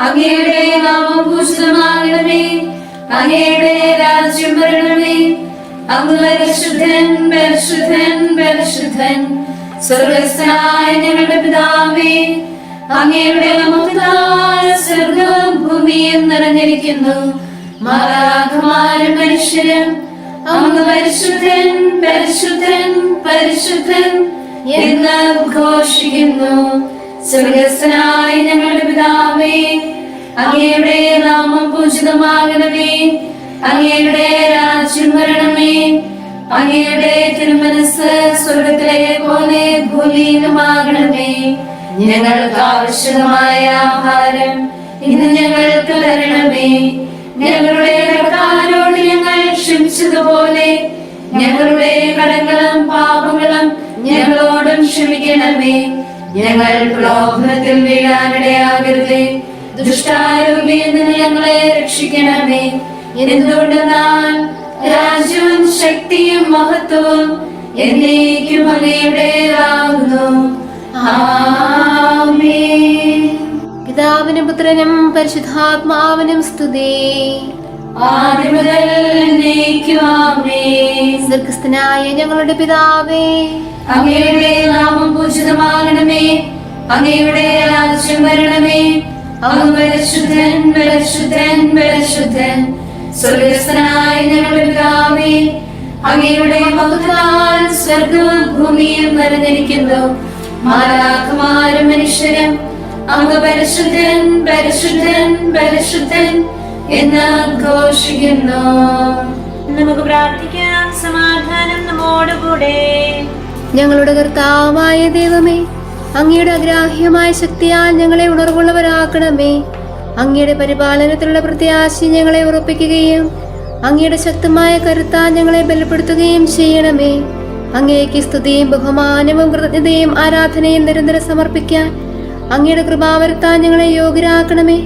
അങ്ങയുടെ നാമം പൂജിതമാകണമേ. അങ്ങയുടെ രാജ്യം വരണമേ. അങ്ങ് പരിശുദ്ധൻ പരിശുദ്ധൻ പരിശുദ്ധൻ. സ്വർഗസ്ഥനായ ഞങ്ങളുടെ പിതാവേ അങ്ങയുടെ നാമത്താൽ സ്വർഗവും ഭൂമിയും നിറഞ്ഞിരിക്കുന്നു മാലാഖമാരും മനുഷ്യരും അങ്ങ് പരിശുദ്ധൻ പരിശുദ്ധൻ പരിശുദ്ധൻ എന്ന് ഘോഷിക്കുന്നു. സ്വർഗസ്ഥനായ ഞങ്ങളുടെ പിതാവേ അങ്ങയുടെ നാമം പൂജിതമാകണമേ അങ്ങയുടെ രാജ്യം വരണമേ അങ്ങയുടെ തിരുമനസ് സ്വർഗത്തിലെ പോലെ ഭൂമിയിലുമാകണമേ. ഞങ്ങൾക്ക് ആവശ്യമായ ആഹാരം ഇന്ന് ഞങ്ങൾക്ക് തരണമേ. ഞങ്ങളുടെ കടക്കാരോട് ഞങ്ങൾ ക്ഷമിച്ചതുപോലെ ഞങ്ങളുടെ കടങ്ങളും പാപങ്ങളും ഞങ്ങളോടും ക്ഷമിക്കണമേ. ഞങ്ങൾ പ്രലോഭനത്തിൽ വീഴാനിടയാകരുതേ. ദുഷ്ടാരൂപിയിൽ നിന്ന് ഞങ്ങളെ രക്ഷിക്കണമേ. എന്തുകൊണ്ടെന്നാൽ രാജ്യവും ശക്തിയും മഹത്വവും എന്നേക്കും അങ്ങയുടേതാകുന്നു. പിതാവിനും പുത്രനും പരിശുദ്ധാത്മാവിനും സ്തുതി. സ്വർഗസ്ഥനായ ഞങ്ങളുടെ പിതാവേ. അങ്ങയുടെ നാമം പൂജിതമാകണമേ അങ്ങയുടെ രാജ്യം വരണമേ. അങ്ങ് പരിശുദ്ധൻ പരിശുദ്ധൻ പരിശുദ്ധൻ സ്വർഗസ്ഥനായ ഞങ്ങളുടെ പിതാവേ അങ്ങയുടെ മഹത്താൽ സ്വർഗവും ഭൂമിയും നിറഞ്ഞിരിക്കുന്നു മാലാഖമാരും മനുഷ്യരും അങ്ങ് പരിശുദ്ധൻ പരിശുദ്ധൻ പരിശുദ്ധൻ എന്ന് ഘോഷിക്കുന്നു നമുക്ക് പ്രാർത്ഥിക്കാം. സമാധാനം നമ്മോടുകൂടെ. ഞങ്ങളുടെ കർത്താവായ ദൈവമേ അങ്ങയുടെ അഗ്രാഹ്യമായ ശക്തിയാൽ ഞങ്ങളെ ഉണർവുള്ളവരാക്കണമേ. അങ്ങയുടെ പരിപാലനത്തിലുള്ള പ്രത്യാശ ഞങ്ങളെ ഉറപ്പിക്കുകയും അങ്ങയുടെ ശക്തമായ കരുത്താൽ ഞങ്ങളെ ബലപ്പെടുത്തുകയും ചെയ്യണമേ. അങ്ങേക്ക് സ്തുതിയും ബഹുമാനവും കൃതജ്ഞതയും ആരാധനയും നിരന്തരം സമർപ്പിക്കാൻ അങ്ങയുടെ കൃപാവരുത്താൻ ഞങ്ങളെ യോഗ്യരാക്കണമേ.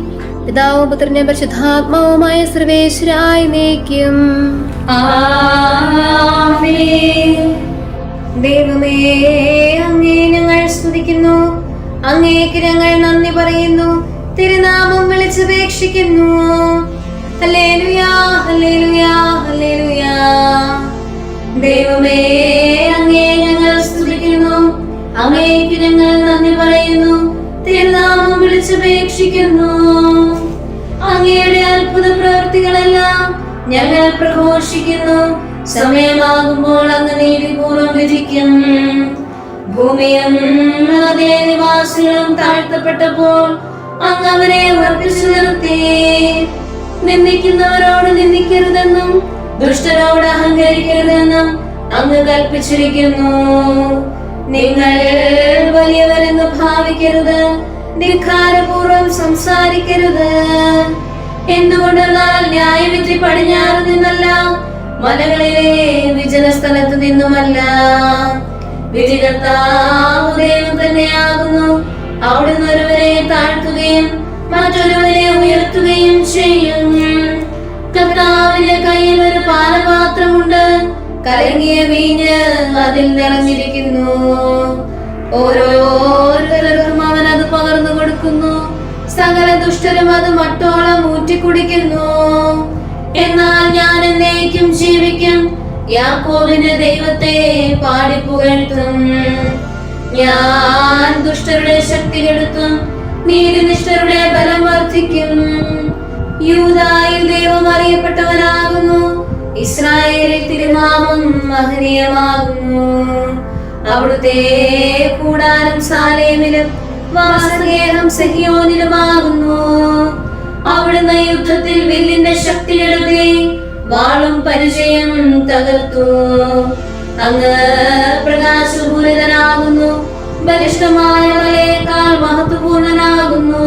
പിതാവും പുത്രനെ പരിശുദ്ധാത്മാവുമായ സർവേശ്വരായി ആമേൻ. ദൈവമേ അങ്ങേ ഞങ്ങൾ സ്തുതിക്കുന്നു. അങ്ങേക്ക് ഞങ്ങൾ നന്ദി പറയുന്നു. തിരുനാമം വിളിച്ചപേക്ഷിക്കുന്നു. ദൈവമേ അങ്ങേ ഞങ്ങൾ സ്തുതിക്കുന്നു. അങ്ങേക്ക് ഞങ്ങൾ നന്ദി പറയുന്നു. തിരുനാമം വിളിച്ചപേക്ഷിക്കുന്നു. അങ്ങയുടെ അത്ഭുത പ്രവൃത്തികളെല്ലാം ഞങ്ങൾ പ്രഘോഷിക്കുന്നു. സമയമാകുമ്പോൾ അങ്ങ് നീതിപൂർവം വിധിക്കും. ഭൂമിയും അതേ നിവാസികളും താഴ്ത്തപ്പെട്ടപ്പോൾ അങ്ങ് അവരെ ഉറപ്പിച്ചു നിർത്തി. നിന്ദിക്കുന്നവരോട് നിന്ദിക്കരുതെന്നും ദുഷ്ടരോട് അഹങ്കരിക്കരുതെന്നും അങ്ങ് കൽപ്പിച്ചിരിക്കുന്നു. നിങ്ങൾ വലിയവരെന്ന് ഭാവിക്കരുത് ധിക്കാരപൂർവം സംസാരിക്കരുത്. എന്തുകൊണ്ടെന്നാൽ ന്യായവിധി പടിഞ്ഞാറ് നിന്നല്ല മലകളിലെ വിജന സ്ഥലത്ത് നിന്നുമല്ല. വിധികർത്താവ് തന്നെയാകുന്നു. അവിടുന്ന് ഒരുവരെ താഴ്ത്തുകയും മറ്റൊരുവരെ ഉയർത്തുകയും ചെയ്യും കർത്താവിന്റെ കയ്യിൽ ഒരു പാലപാത്രമുണ്ട്. കലങ്ങിയ വീഞ്ഞ് അതിൽ നിറഞ്ഞിരിക്കുന്നു. ഓരോരുത്തർക്കും അവൻ അത് പകർന്നു കൊടുക്കുന്നു. സകല ദുഷ്ടരും അത് മട്ടോളം ഊറ്റിക്കുടിക്കുന്നു. എന്നാൽ ഞാൻ എന്നേക്കും ജീവിക്കും. യാക്കോബിന്റെ ദൈവത്തെ പാടിപ്പുകഴ്ത്തും ഞാൻ ദുഷ്ടരുടെ ശക്തി കെടുത്തും. നീതിനിഷ്ഠരുടെ ബലം വർദ്ധിക്കും. യൂതായിൽ ദൈവം അറിയപ്പെട്ടവനാകുന്നു. ഇസ്രായേലിൽ തിരുനാമം മഹനീയമാകുന്നു. അവിടുത്തെ കൂടാരം സാലേമിലും വാസഗേഹം സഹിയോനിലുമാകുന്നു. അവിടുന്ന് യുദ്ധത്തിൽ വില്ലിന്റെ ശക്തി എടുത്തി വാളും പരിചയം തകർത്തു. അങ്ങ് പ്രകാശപൂരിതനാകുന്നു. ബലിഷ്ഠമായ മലയേക്കാൾ മഹത്വപൂർണനാകുന്നു.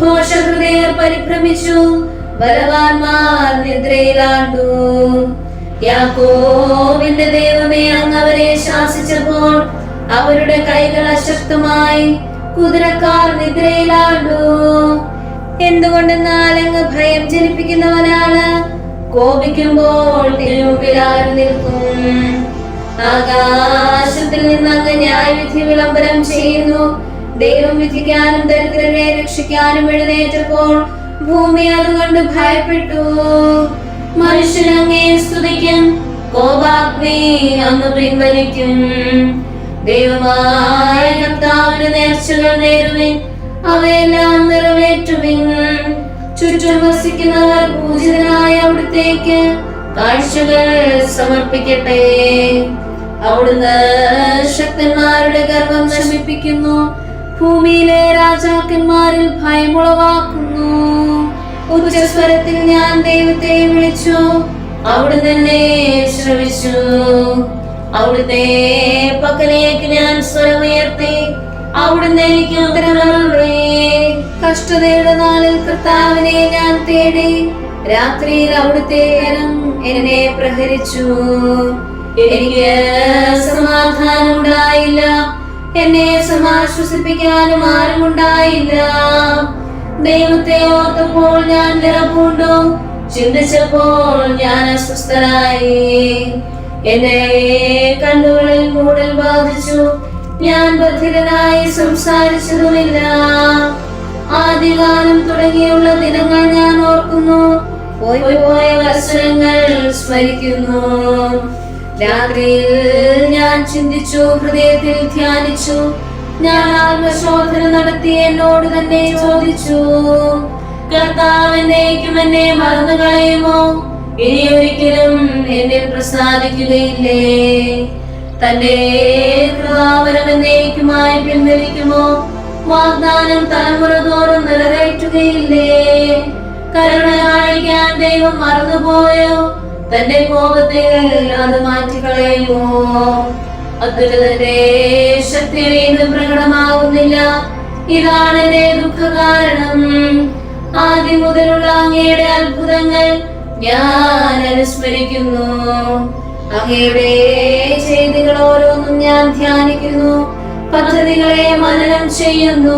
ഘോഷഹൃദയർ പരിഭ്രമിച്ചു. ബലവാന്മാർ നിദ്രയിലാണ്ടു. യാക്കോവിന്റെ ദൈവമേ അങ്ങ് അവരെ ശാസിച്ചപ്പോൾ അവരുടെ കൈകൾ അശക്തമായി കുതിരക്കാർ നിദ്രയിലാണ്ടു. എന്തുകൊണ്ടെന്നാൽ ഭയം ജനിപ്പിക്കുന്നവനാണ്? കോപിക്കുമ്പോൾ നിൽക്കും. ആകാശത്തിൽ നിന്ന് അങ്ങ് ന്യായവിധി വിളംബരം ചെയ്യുന്നു. ദൈവം വിധിക്കാനും ദരിദ്രരെ രക്ഷിക്കാനും എഴുന്നേറ്റപ്പോൾ ഭൂമി അതുകൊണ്ട് ഭയപ്പെട്ടു. മനുഷ്യൻ അങ്ങേ സ്തുതിക്കും കോപാഗ്നി അങ്ങ് പിൻവലിക്കും. ദൈവമായ കർത്താവിന് നേർച്ചകൾ നേരുവിൻ അവയെല്ലാം നിറവേറ്റുവിൻ. ചുറ്റും വസിക്കുന്നവർ പൂജിതനായ അവിടുത്തേക്ക് കാഴ്ചകൾ സമർപ്പിക്കട്ടെ. അവിടുന്ന് ശക്തന്മാരുടെ ഗർവം ശമിപ്പിക്കുന്നു. ഭൂമിയിലെ രാജാക്കന്മാരിൽ ഭയമുളവാക്കുന്നു. ഉച്ചസ്വരത്തിൽ ഞാൻ ദൈവത്തെ വിളിച്ചു. അവിടുന്ന് എന്നെ ശ്രവിച്ചു. അവിടുത്തെ പക്കലേക്ക് ഞാൻ സ്വരമുയർത്തി. അവിടുന്ന് എനിക്ക് കഷ്ടതയുടെ നാളിൽ കർത്താവിനെ ഞാൻ തേടി രാത്രിയിൽ അവിടുത്തെ എന്നെ പ്രഹരിച്ചു. എനിക്ക് സമാധാനം ഉണ്ടായില്ല എന്നെ സമാശ്വസിപ്പിക്കാനും ആരും ഉണ്ടായില്ല ദൈവത്തെ ഓർത്തപ്പോൾ ഞാൻ നിറപൂണ്ടു ചിന്തിച്ചപ്പോൾ ഞാൻ അസ്വസ്ഥനായി. എന്നെ കണ്ണുകളിൽ മൂടൽ ബാധിച്ചു. ഞാൻ ബധിരനായി സംസാരിച്ചതുമില്ല. ആദ്യകാലം തുടങ്ങിയുള്ള ദിനങ്ങൾ ഞാൻ ഓർക്കുന്നു. പോയി വർഷങ്ങൾ സ്മരിക്കുന്നു. രാത്രിയിൽ ഞാൻ ചിന്തിച്ചു ഹൃദയത്തിൽ ധ്യാനിച്ചു. ഞാൻ ആത്മശോധന നടത്തി എന്നോട് തന്നെ ചോദിച്ചു. കർത്താവ് എന്നേക്കും എന്നെ മറന്നു കളയുമോ ഇനി ഒരിക്കലും എന്നിൽ പ്രസാദിക്കുകയില്ലേ? തന്റെ കൃപാവരം എന്നേക്കുമായി പിൻവലിക്കുമോ? വാഗ്ദാനം തലമുറ തോറും നിറവേറ്റുകയില്ലേ? കരുണ കാണിക്കാൻ ദൈവം മറന്നുപോയോ? തന്റെ കോപത്തെ അത് മാറ്റിക്കളയുമോ? അത്യുലതന്റെ ശക്തി വീണ്ടും പ്രകടമാകുന്നില്ല. ഇതാണ് എന്റെ ദുഃഖ കാരണം ആദ്യം മുതലുള്ള അങ്ങയുടെ അത്ഭുതങ്ങൾ ഞാൻ അനുസ്മരിക്കുന്നു. അങ്ങയുടെ ചെയ്തികൾ ഓരോന്നും ഞാൻ ധ്യാനിക്കുന്നു. പദ്ധതികളെ മനനം ചെയ്യുന്നു.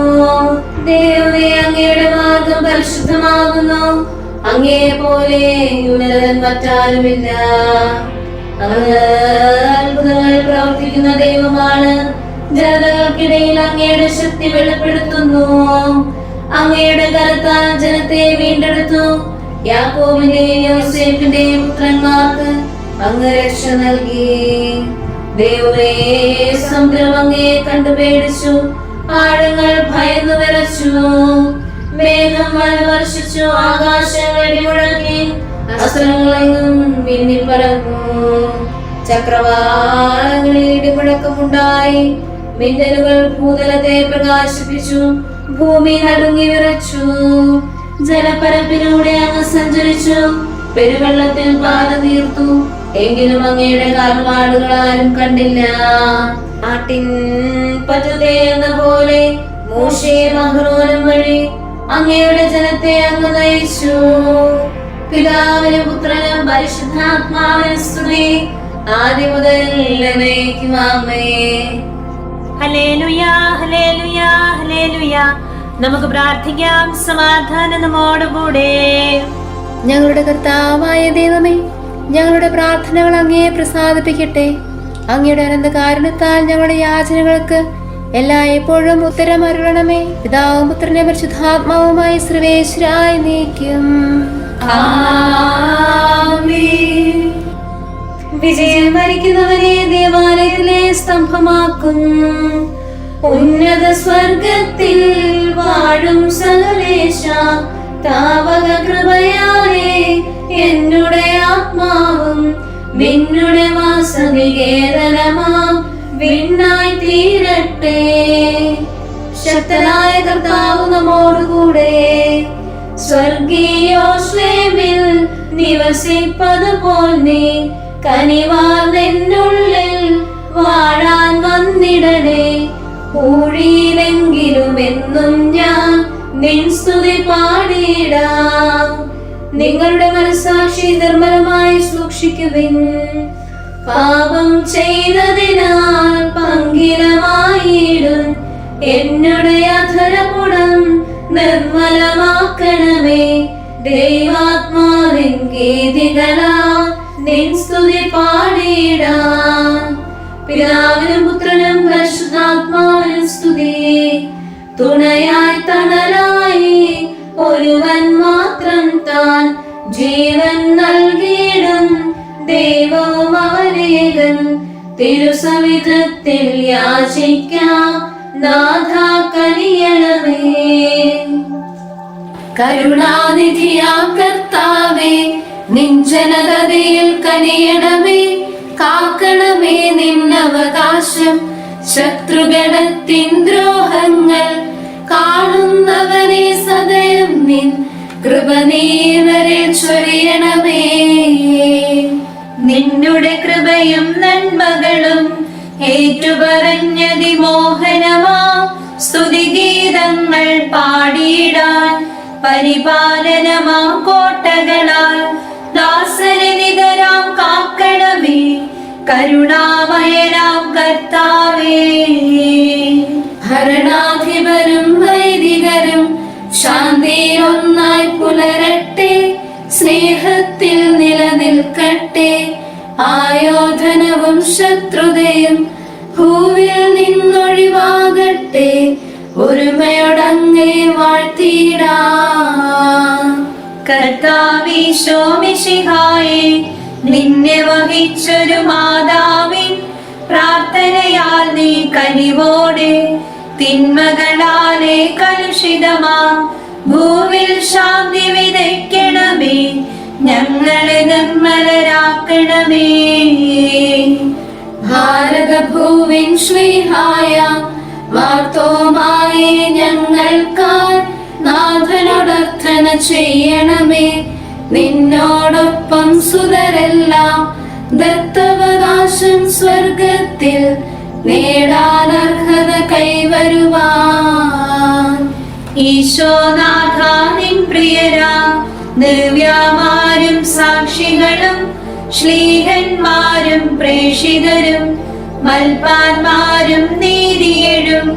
ദൈവമേ അങ്ങയുടെ മാർഗം പരിശുദ്ധമാകുന്നു. അങ്ങേ പോലെ ഉന്നതൻ മറ്റാരുമില്ല. അത്ഭുതങ്ങൾ പ്രവർത്തിക്കുന്ന ദൈവമാണ്. ജനതകൾക്കിടയിൽ അങ്ങയുടെ ശക്തി വെളിപ്പെടുത്തുന്നു. അങ്ങയുടെ കരത്താൽ ജനത്തെ വീണ്ടെടുത്തു. യാക്കോബിന്റെയും യോസേഫിന്റെയും പുത്രന്മാർക്ക് അങ്ങ് രക്ഷ നൽകി. ദൈവമേ സമുദ്രം അങ്ങയെ കണ്ടു പേടിച്ചു. ആഴങ്ങൾ ഭയന്നു വരച്ചു മേഘം മഴ വർഷിച്ചു. ആകാശങ്ങൾ ഇടിമുഴക്കി അസ്ത്രങ്ങളെങ്ങും മിന്നിപ്പറന്നു ചക്രവാളങ്ങളിൽ ഇടിമുഴക്കമുണ്ടായി. മിന്നലുകൾ ഭൂതലത്തെ പ്രകാശിപ്പിച്ചു. ഭൂമി നടുങ്ങി വിറച്ചു. ജലപ്പരപ്പിലൂടെ അങ്ങ് സഞ്ചരിച്ചു. പെരുവെള്ളത്തിൽ പാത തീർത്തു. എങ്കിലും അങ്ങയുടെ കാൽപാടുകൾ ആരും കണ്ടില്ല. ആട്ടിൻ പറ്റുതേ എന്ന പോലെ മൂഷേ മഹ്റൂനും വഴി അങ്ങയുടെ ജനത്തെ അങ്ങ് നയിച്ചു. പിതാവിനും പുത്രനും പരിശുദ്ധാത്മാവിനും സ്തുതി. ആദ്യം മുതൽ നയിക്കും ആമേൻ. Hallelujah hallelujah hallelujah. നമുക്ക് പ്രാർത്ഥിക്കാം സമാധാനം നമ്മോടുകൂടെ ഞങ്ങളുടെ കർത്താവായ ദൈവമേ ഞങ്ങളുടെ പ്രാർത്ഥനകൾ അങ്ങേ പ്രസാദിപ്പിക്കട്ടെ. അങ്ങയുടെ അനന്ത കാരണത്താൽ ഞങ്ങളുടെ യാചനകൾക്ക് എല്ലാ എപ്പോഴും ഉത്തരം അരുളണമേ. പിതാവും പുത്രനെ പരിശുദ്ധാത്മാവുമായി സർവേശ്വരായി നീക്കും. വിജയം വരിക്കുന്നവരെ ദേവാലയത്തിലെ സ്തംഭമാക്കും. ഉന്നത സ്വർഗത്തിൽ വാഴും സകലേശ താവക കൃപയാലേ എന്നുടെ ആത്മാവും. നിന്നുടെ വാസനികേതനമാം വിണ്ണായി തീരട്ടെ. ശക്തനായ കർത്താവ് നമ്മോടുകൂടെ. സ്വർഗീയോശ്ലേമിൽ നിവസിപ്പതുപോൽ നീ കനിവാർ നിന്നുള്ളിൽ വാഴാൻ വന്നിടണേ. കൂടിയിലെങ്കിലും എന്നും ഞാൻ നിൻ സ്തുതി പാടിയിടാം. നിങ്ങളുടെ മനസാക്ഷി നിർമ്മലമായി സൂക്ഷിക്കുവിൻ പാപം ചെയ്തതിനാൽ പങ്കിലമായിടും. എന്നുടെ അധരപുടം നിർമ്മലമാക്കണമേ. ദൈവാത്മാവിൻ ഗീതികളാ നിൻ സ്തുതി പാടിയിടാൻ. പിതാവിനും പുത്രനും പരിശുദ്ധാത്മാവിനും സ്തുതി. തുണയായി തിരുസവിധത്തിൽ യാചിക്കാം. നാഥ കനിയണമേ. കരുണാനിധിയാം കർത്താവേ നിഞ്ചനതയിൽ കനിയണമേ. കാക്കണമേ നിന്നവകാശം ശത്രുഗണത്തിൻ ദ്രോഹങ്ങൾ കാണുന്നവനെ സദയം നിൻ കൃപ നീവരെ ചൊരിയണമേ. നിന്നുടെ കൃപയും നന്മകളും ഏറ്റുപറഞ്ഞതി മോഹനമാ. സ്തുതിഗീതങ്ങൾ പാടിയിടാൻ പരിപാലനമാം കോട്ടകളാൽ. ദാസനെ നിതരാം കാക്കണമേ. കരുണാമയനാം കർത്താവേ. കർത്താവീശോമിഷിഹായെ നിന്നെ വഹിച്ചൊരു മാതാവിൻ പ്രാർത്ഥനയാൽ നീ കനിവോടെ തിന്മകളാലെ കലുഷിതമാ ഭൂവിൽ ശാന്തി വിതയ്ക്കണമേ ഞങ്ങളെ നിർമ്മലരാക്കണമേ. ഭാരതഭൂവിൻ ശ്രീഹായ വാർത്തോമായി ഞങ്ങൾക്കാർ നാഥനോടർത്ഥന ചെയ്യണമേ. നിന്നോടൊപ്പം സുതരെല്ലാം ദത്തവകാശം സ്വർഗത്തിൽ നേടാൻ അർഹത കൈവരുവാൻ. ഈശോനാഥാനിൻ പ്രിയരാ ദിവ്യമാരും സാക്ഷികളും ശ്ലീഹന്മാരും പ്രേഷിതരും മൽപാന്മാരും നീതിയഴും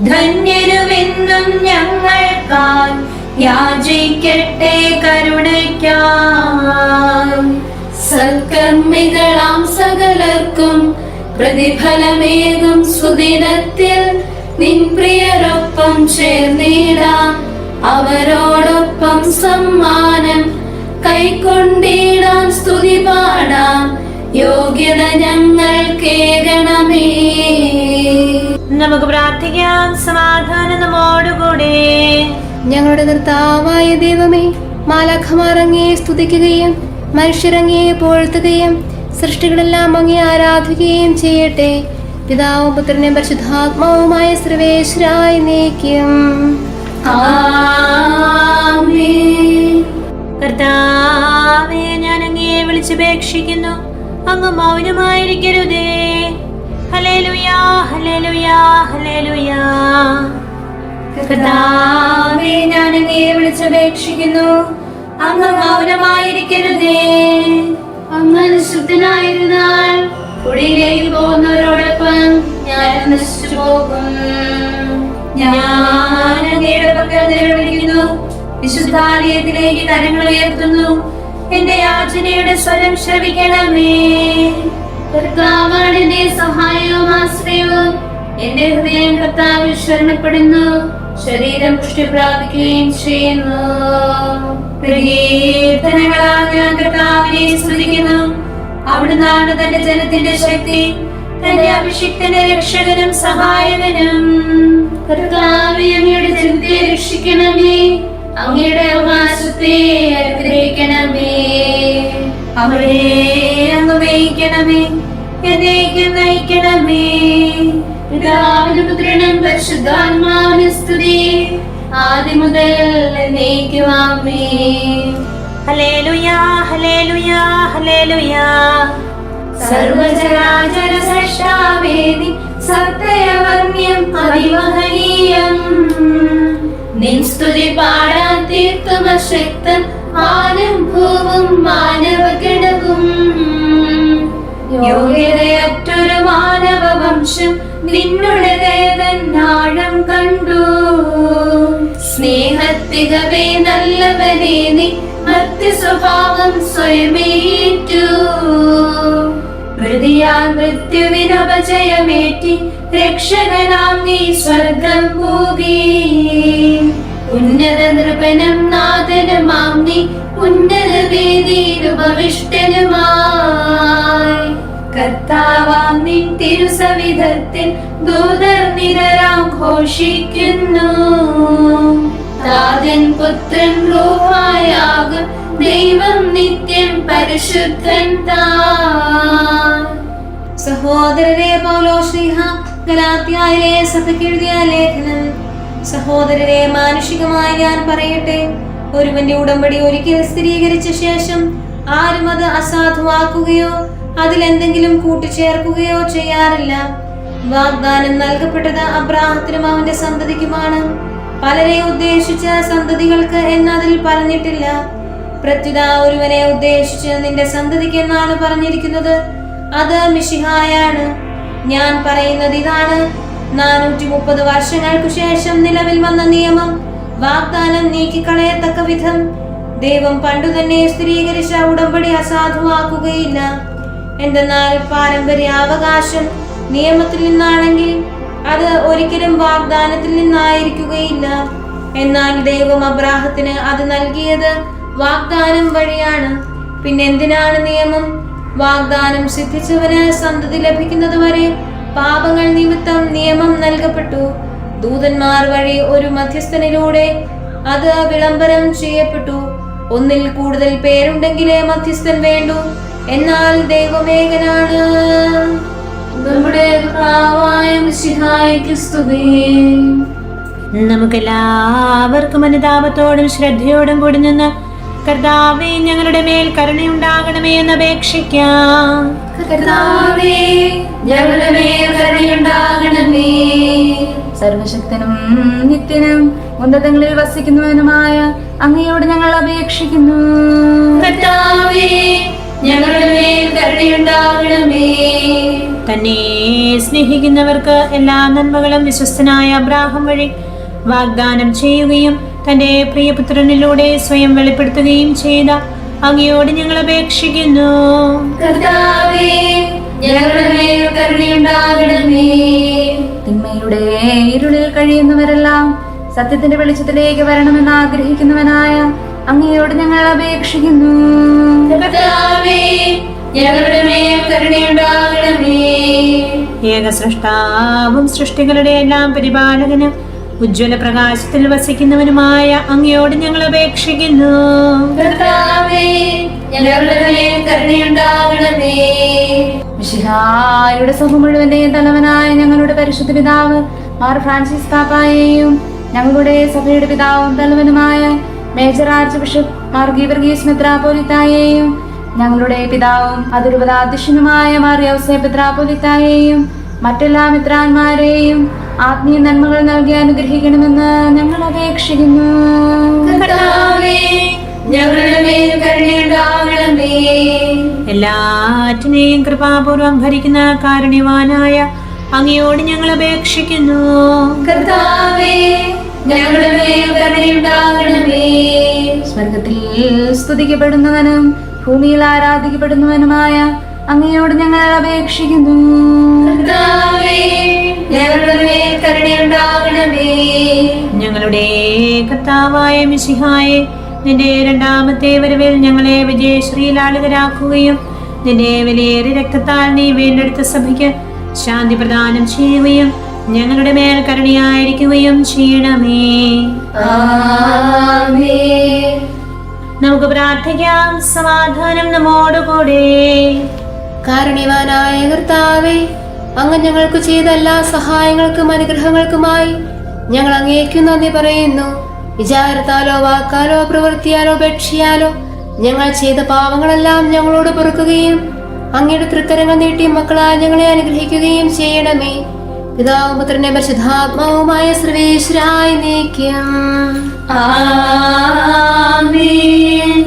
ധന്യരുമെന്നും ഞങ്ങൾക്കായി യാചിക്കട്ടെ കരുണയ്ക്കായി സൽക്കർമ്മികളാം സകലർക്കും പ്രതിഫലമേകും സുദിനത്തിൽ. നിൻ പ്രിയരൊപ്പം ചേർന്നിടാം അവരോടൊപ്പം സമ്മാനം. കൈക്കൊണ്ടിടാൻ സ്തുതി പാടാം. യോഗ്യത ഞങ്ങൾ കേൾക്കണമേ നമുക്ക് പ്രാർത്ഥിക്കാം. സമാധാനം നമ്മോടുകൂടെ. ഞങ്ങളുടെ നിർത്താവായ ദൈവമേ മാലാഖമാർ അങ്ങയെ സ്തുതിക്കുകയും മനുഷ്യരങ്ങയെ പോഴ്ത്തുകയും സൃഷ്ടികളെല്ലാം അങ്ങേ ആരാധിക്കുകയും ചെയ്യട്ടെ. പിതാവും പുത്രനും പരിശുദ്ധാത്മാവുമായ സർവേശ്വരായി നീക്കും കർത്താവേ ഞാൻ അങ്ങയെ വിളിച്ചപേക്ഷിക്കുന്നു. അങ്ങ് മൗനമായിരിക്കരുതേ. ഹലേലുയാ ഹലേലുയാ ഹലേലുയാ കർത്താവേ ഞാൻ അങ്ങയെ വിളിച്ചപേക്ഷിക്കുന്നു. അങ്ങ് മൗനമായിരിക്കരുതേ. അങ്ങ് നിശുദ്ധനായിരുന്നാൽ കുടിയിലേക്ക് പോകുന്നവരോടൊപ്പം ഞാൻ നശിച്ചു പോകും. ഞാൻ അങ്ങയുടെ പക്കൽ നിലവിളിക്കുന്നു. വിശുദ്ധാലയത്തിലേക്ക് കരങ്ങൾ ഉയർത്തുന്നു. എന്റെ യാചനയുടെ സ്വരം ശ്രവിക്കണമേ. കർത്താവാണ് എന്റെ സഹായവും ആശ്രയവും. എന്റെ ഹൃദയം കർത്താവിൽ ശരണപ്പെടുന്നു. ശരീരം പുഷ്ടി പ്രാപിക്കുകയും ചെയ്യുന്നു. പ്രകീർത്തനങ്ങളാൽ ഞാൻ കർത്താവിനെ സ്തുതിക്കുന്നു. അവിടുന്നാണ് തന്റെ ജനത്തിന്റെ ശക്തി തന്റെ അഭിഷിക്തന്റെ രക്ഷകനും സഹായകനും. കർത്താവെ അങ്ങയുടെ ജനത്തെ രക്ഷിക്കണമേ. അങ്ങയുടെ അവകാശത്തെ അനുഗ്രഹിക്കണമേ. അവരെ അങ്ങ് മേയിക്കണമേ. എന്നേക്കും നയിക്കണമേ. പിതാവിനും പുത്രനും പരിശുദ്ധാത്മാവിന് സ്തുതി. ആദ്യം മുതൽ എന്നേക്കുമാമേ ഹലേലുയാ ഹലേലുയാ ഹലേലുയാ സർവചരാചര സൃഷ്ടാവേദി സത്യവർണ്യം അതിമഹനീയം നിൻ സ്തുതി പാടാൻ തീർത്തും അശക്തൻ ആനും ഭൂവും മാനവഗണവും. യോഗ്യതയറ്റൊരു മാനവ വംശം നിന്നുടെ ദേവനാഴം കണ്ടു. സ്നേഹത്തികവേ നല്ലവനെ നീ മറ്റ് സ്വഭാവം സ്വയമേറ്റു. ഹൃദയാൽ മൃത്യുവിനപജയമേറ്റി രക്ഷകനാം നീ സ്വർഗം പോകി ഉന്നത നൃപനം നാഥനുമാം നീ ഉന്നത വേദിയിൽ ഉപവിഷ്ടനുമായി കർത്താവാം നിൻ തിരുസവിധത്തിൽ ദൂതർ നിരരാം ഘോഷിക്കുന്നു. പുത്രൻ റൂഹായാകും ദൈവം നിത്യം പരിശുദ്ധൻ സഹോദരരെ പൗലോ ശ്രീഹ ഗലാത്യായിലെ സഭയ്ക്ക് എഴുതിയ ലേഖനം. സഹോദരരെ മാനുഷികമായി ഞാൻ പറയട്ടെ ഒരുവന്റെ ഉടമ്പടി ഒരിക്കൽ സ്ഥിരീകരിച്ച ശേഷം ആരും അത് അസാധുവാക്കുകയോ അതിലെന്തെങ്കിലും കൂട്ടിച്ചേർക്കുകയോ ചെയ്യാറില്ല. വാഗ്ദാനം നൽകപ്പെട്ടത് അബ്രാഹത്തിനും അവന്റെ സന്തതിക്കുമാണ്. പലരെ ഉദ്ദേശിച്ച സന്തതികൾക്ക് എന്നതിൽ പറഞ്ഞിട്ടില്ല. പ്രത്യുത ഒരുവനെ ഉദ്ദേശിച്ച് നിന്റെ സന്തതിക്ക് എന്നാണ് പറഞ്ഞിരിക്കുന്നത്? അത് മിഷിഹായാണ് ഞാൻ പറയുന്നത് ഇതാണ്. നാനൂറ്റി മുപ്പത് വർഷങ്ങൾക്കു ശേഷം നിലവിൽ വന്ന നിയമം വാഗ്ദാനം നീക്കിക്കളയത്തക്ക വിധം. ദൈവം പണ്ടു തന്നെ സ്ഥിരീകരിച്ച ഉടമ്പടി അസാധുവാക്കുകയില്ല. എന്തെന്നാൽ പാരമ്പര്യാവകാശം നിയമത്തിൽ നിന്നാണെങ്കിൽ അത് ഒരിക്കലും വാഗ്ദാനത്തിൽ നിന്നായിരിക്കുകയില്ല. എന്നാൽ ദൈവം അബ്രാഹത്തിന് അത് നൽകിയത് വാഗ്ദാനം വഴിയാണ്. പിന്നെന്തിനാണ് നിയമം? വാഗ്ദാനം സിദ്ധിച്ചവന് സന്തതി ലഭിക്കുന്നത് വരെ പാപങ്ങൾ നിമിത്തം നിയമം നൽകപ്പെട്ടു. ദൂതന്മാർ വഴി ഒരു മധ്യസ്ഥനിലൂടെ അത് വിളംബരം ചെയ്യപ്പെട്ടു. ഒന്നിൽ കൂടുതൽ പേരുണ്ടെങ്കിലേ മധ്യസ്ഥൻ വേണ്ടു. എന്നാൽ ദൈവമേകനാണ്. നമ്മുടെ നമുക്കെല്ലാവർക്കും അനുതാപത്തോടും ശ്രദ്ധയോടും കൂടി നിന്ന് കർത്താവെ ഞങ്ങളുടെ മേൽ കരുണയുണ്ടാകണമേ എന്ന് അപേക്ഷിക്കാം. കർത്താവേ ഞങ്ങളുടെ മേൽ കരുണയുണ്ടാകണമേ. സർവശക്തനും നിത്യനും ഉന്നതങ്ങളിൽ വസിക്കുന്നവനുമായ അങ്ങയോട് ഞങ്ങൾ അപേക്ഷിക്കുന്നു. കർത്താവേ ഞങ്ങളുടെ മേൽ കരുണയുണ്ടാകണമേ തന്നെ സ്നേഹിക്കുന്നവർക്ക് എല്ലാ നന്മകളും വിശ്വസ്തനായ അബ്രാഹം വഴി വാഗ്ദാനം ചെയ്യുകയും തന്റെ പ്രിയപുത്രനിലൂടെ സ്വയം വെളിപ്പെടുത്തുകയും ചെയ്ത അങ്ങയോട് ഞങ്ങൾ അപേക്ഷിക്കുന്നു. തിന്മയുടെ ഇരുളിൽ കഴിയുന്നവരെല്ലാം സത്യത്തിന്റെ വെളിച്ചത്തിലേക്ക് വരണമെന്ന് ആഗ്രഹിക്കുന്നവനായ അങ്ങയോട് ഞങ്ങൾ അപേക്ഷിക്കുന്നു. ഞങ്ങളുടെ മേൽ കരുണയുണ്ടാകണമേ. ഏകസൃഷ്ടാവും സൃഷ്ടികളുടെ എല്ലാം പരിപാലകനും ഉജ്ജ്വല പ്രകാശത്തിൽ വസിക്കുന്നവനുമായ അങ്ങയോട് ഞങ്ങൾ അപേക്ഷിക്കുന്നു. വിശുദ്ധായുടെ സുഖം സഭ മുഴുവന്റെയും തലവനായ ഞങ്ങളുടെ പരിശുദ്ധ പിതാവ് മാർ ഫ്രാൻസിസ് പാപ്പായെയും ഞങ്ങളുടെ സഭയുടെ പിതാവും തലവനുമായ major archbishop Mar Geevarghese മെത്രാപോലിത്തായെയും ഞങ്ങളുടെ പിതാവും അതിരുപതാധ്യക്ഷനുമായ മാർ യൗസെ പിത്രാപോലിത്തായെയും മറ്റെല്ലാ മിത്രാന്മാരെയും ആത്മീയ നന്മകൾ നൽകി അനുഗ്രഹിക്കണമെന്ന് ഞങ്ങൾ അപേക്ഷിക്കുന്നു. എല്ലാറ്റിനെയും കൃപാപൂർവം ഭരിക്കുന്ന കാരുണ്യവാനായ അങ്ങയോട് ഞങ്ങൾ അപേക്ഷിക്കുന്നു. കർത്താവേ സ്വർഗത്തിൽ സ്തുതിക്കപ്പെടുന്നവനും ഭൂമിയിൽ ആരാധിക്കപ്പെടുന്നവനുമായ അങ്ങയോട് ഞങ്ങൾ അപേക്ഷിക്കുന്നു. ഞങ്ങളുടെ കർത്താവായ മിശിഹായെ നിന്റെ രണ്ടാമത്തെ വരവിൽ ഞങ്ങളെ വിജയശ്രീലാളിതരാക്കുകയും നിന്റെ വിലയേറെ രക്തത്താൽ നീ വീണ്ടെടുത്ത സഭയ്ക്ക് ശാന്തി പ്രദാനം ചെയ്യുകയും ഞങ്ങളുടെ മേൽ കരുണയായിരിക്കുകയും ചെയ്യണമേ. ആമേൻ. നമുക്ക് പ്രാർത്ഥിക്കാം. സമാധാനം നമ്മോടുകൂടെ. കാരുണ്യവാനായ കർത്താവേ അങ്ങ് ഞങ്ങൾക്ക് ചെയ്ത എല്ലാ സഹായങ്ങൾക്കും അനുഗ്രഹങ്ങൾക്കുമായി ഞങ്ങൾ അങ്ങേക്കു നന്ദി പറയുന്നു. വിചാരത്താലോ വാക്കാലോ പ്രവൃത്തിയാലോ ഉപേക്ഷിയാലോ ഞങ്ങൾ ചെയ്ത പാവങ്ങളെല്ലാം ഞങ്ങളോട് പൊറുക്കുകയും അങ്ങയുടെ തൃക്കരങ്ങൾ നീട്ടി മക്കളാ ഞങ്ങളെ അനുഗ്രഹിക്കുകയും ചെയ്യണമേ. പിതാവും പുത്രനെ പരിശുദ്ധാത്മാവുമായ സർവേശ്വരായി നീക്കം ആമേൻ.